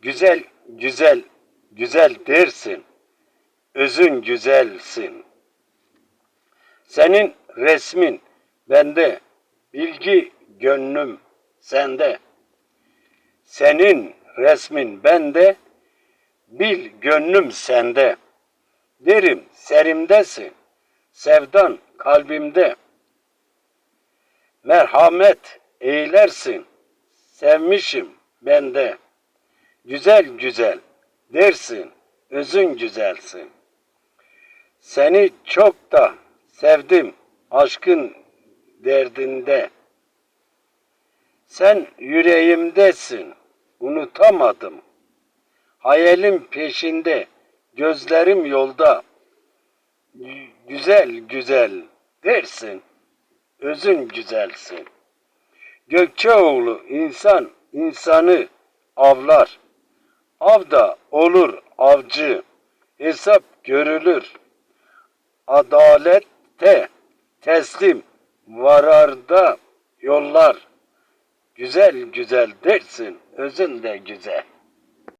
Güzel, güzel, güzel dersin. Özün güzelsin. Senin resmin bende, bilgi gönlüm sende. Senin resmin bende, bil gönlüm sende. Derim serimdesin, sevdan kalbimde. Merhamet eylersin, sevmişim bende. Güzel güzel dersin, özün güzelsin. Seni çok da sevdim aşkın derdinde. Sen yüreğimdesin, unutamadım. Hayalim peşinde, gözlerim yolda. Gü- Güzel güzel dersin, özün güzelsin. Gökçeoğlu insan insanı avlar. Avda olur avcı, hesap görülür. Adalette teslim vararda yollar. Güzel güzel dersin, özün de güzel.